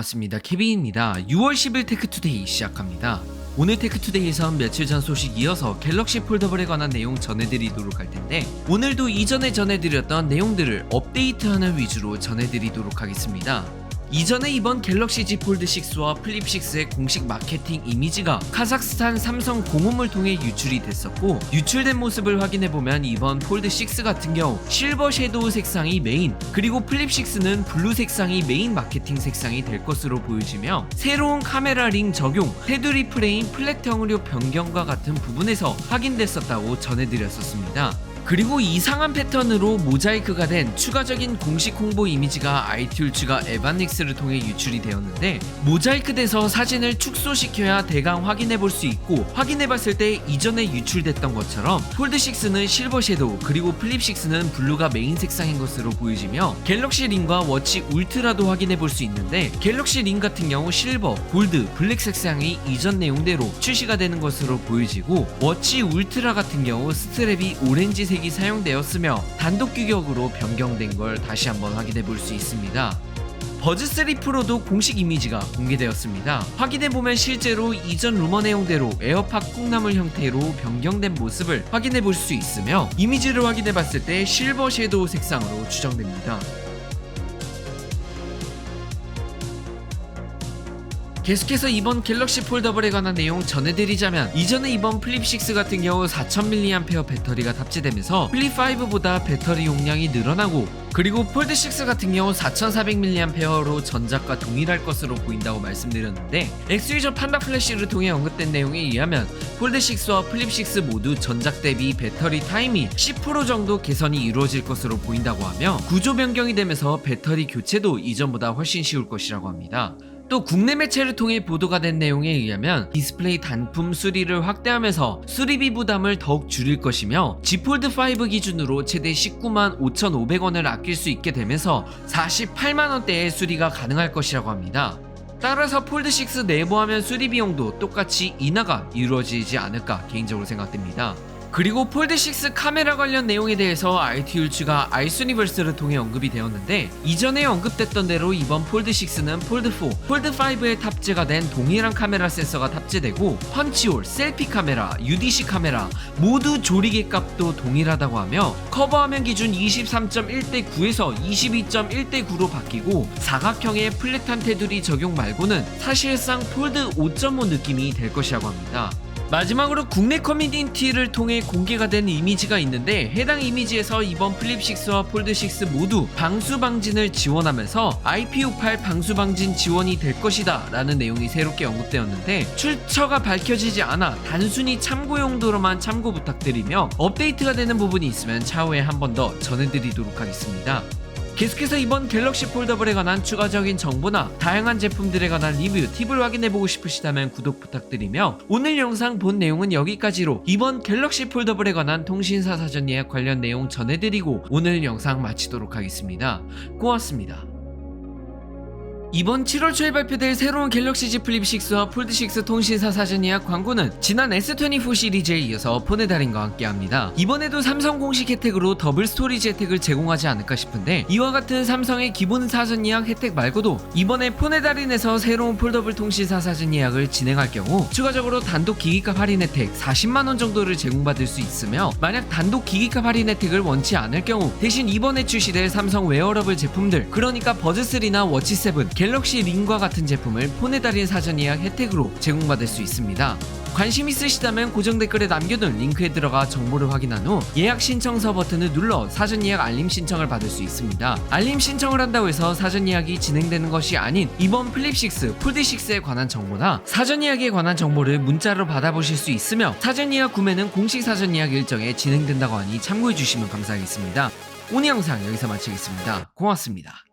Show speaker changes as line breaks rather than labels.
반갑습니다. 케빈입니다. 6월 10일 테크투데이 시작합니다. 오늘 테크투데이에선 며칠 전 소식 이어서 갤럭시 폴더블에 관한 내용 전해드리도록 할 텐데 오늘도 이전에 전해드렸던 내용들을 업데이트하는 위주로 전해드리도록 하겠습니다. 이전에 이번 갤럭시 Z 폴드 6와 플립 6의 공식 마케팅 이미지가 카자흐스탄 삼성 공홈을 통해 유출이 됐었고 유출된 모습을 확인해 보면 이번 폴드 6 같은 경우 실버 섀도우 색상이 메인 그리고 플립 6는 블루 색상이 메인 마케팅 색상이 될 것으로 보여지며 새로운 카메라 링 적용, 테두리 프레임 플랫 형으로 변경과 같은 부분에서 확인됐었다고 전해드렸었습니다. 그리고 이상한 패턴으로 모자이크가 된 추가적인 공식 홍보 이미지가 아이튠즈가 에반닉스를 통해 유출이 되었는데 모자이크 돼서 사진을 축소시켜야 대강 확인해 볼 수 있고 확인해 봤을 때 이전에 유출됐던 것처럼 폴드 6는 실버 섀도우 그리고 플립 6는 블루가 메인 색상인 것으로 보여지며 갤럭시 링과 워치 울트라도 확인해 볼 수 있는데 갤럭시 링 같은 경우 실버, 골드, 블랙 색상이 이전 내용대로 출시가 되는 것으로 보여지고 워치 울트라 같은 경우 스트랩이 오렌지 색이 사용되었으며 단독 규격으로 변경된 걸 다시 한번 확인해 볼 수 있습니다. 버즈3 프로도 공식 이미지가 공개되었습니다. 확인해보면 실제로 이전 루머 내용대로 에어팟 콩나물 형태로 변경된 모습을 확인해 볼 수 있으며 이미지를 확인해 봤을 때 실버 섀도우 색상으로 추정됩니다. 계속해서 이번 갤럭시 폴더블에 관한 내용 전해드리자면 이전에 이번 플립 6 같은 경우 4000mAh 배터리가 탑재되면서 플립 5보다 배터리 용량이 늘어나고 그리고 폴드 6 같은 경우 4400mAh로 전작과 동일할 것으로 보인다고 말씀드렸는데 엑스유저 판다 플래시를 통해 언급된 내용에 의하면 폴드 6와 플립 6 모두 전작 대비 배터리 타임이 10% 정도 개선이 이루어질 것으로 보인다고 하며 구조 변경이 되면서 배터리 교체도 이전보다 훨씬 쉬울 것이라고 합니다. 또 국내 매체를 통해 보도가 된 내용에 의하면 디스플레이 단품 수리를 확대하면서 수리비 부담을 더욱 줄일 것이며 G 폴드 5 기준으로 최대 19만 5,500원을 아낄 수 있게 되면서 48만 원대의 수리가 가능할 것이라고 합니다. 따라서 폴드 6 내부 화면 수리 비용도 똑같이 인하가 이루어지지 않을까 개인적으로 생각됩니다. 그리고 폴드 6 카메라 관련 내용에 대해서 IT율츠가 아이스니버스를 통해 언급이 되었는데 이전에 언급됐던 대로 이번 폴드 6는 폴드 4, 폴드 5에 탑재가 된 동일한 카메라 센서가 탑재되고 펀치홀, 셀피 카메라, UDC 카메라 모두 조리개 값도 동일하다고 하며 커버 화면 기준 23.1대 9에서 22.1대 9로 바뀌고 사각형의 플랫한 테두리 적용 말고는 사실상 폴드 5.5 느낌이 될 것이라고 합니다. 마지막으로 국내 커뮤니티를 통해 공개가 된 이미지가 있는데 해당 이미지에서 이번 플립 6와 폴드 6 모두 방수 방진을 지원하면서 IP68 방수 방진 지원이 될 것이다 라는 내용이 새롭게 언급되었는데 출처가 밝혀지지 않아 단순히 참고 용도로만 참고 부탁드리며 업데이트가 되는 부분이 있으면 차후에 한 번 더 전해드리도록 하겠습니다. 계속해서 이번 갤럭시 폴더블에 관한 추가적인 정보나 다양한 제품들에 관한 리뷰, 팁을 확인해보고 싶으시다면 구독 부탁드리며 오늘 영상 본 내용은 여기까지로 이번 갤럭시 폴더블에 관한 통신사 사전 예약 관련 내용 전해드리고 오늘 영상 마치도록 하겠습니다. 고맙습니다. 이번 7월 초에 발표될 새로운 갤럭시 Z 플립 6와 폴드 6 통신사 사전 예약 광고는 지난 S24 시리즈에 이어서 폰의 달인과 함께합니다. 이번에도 삼성 공식 혜택으로 더블 스토리지 혜택을 제공하지 않을까 싶은데 이와 같은 삼성의 기본 사전 예약 혜택 말고도 이번에 폰의 달인에서 새로운 폴더블 통신사 사전 예약을 진행할 경우 추가적으로 단독 기기값 할인 혜택 40만 원 정도를 제공받을 수 있으며 만약 단독 기기값 할인 혜택을 원치 않을 경우 대신 이번에 출시될 삼성 웨어러블 제품들 그러니까 버즈 3나 워치 7 갤럭시 링과 같은 제품을 폰에 달인 사전 예약 혜택으로 제공받을 수 있습니다. 관심 있으시다면 고정 댓글에 남겨둔 링크에 들어가 정보를 확인한 후 예약 신청서 버튼을 눌러 사전 예약 알림 신청을 받을 수 있습니다. 알림 신청을 한다고 해서 사전 예약이 진행되는 것이 아닌 이번 플립 6, 폴드 6에 관한 정보나 사전 예약에 관한 정보를 문자로 받아보실 수 있으며 사전 예약 구매는 공식 사전 예약 일정에 진행된다고 하니 참고해 주시면 감사하겠습니다. 오늘 영상 여기서 마치겠습니다. 고맙습니다.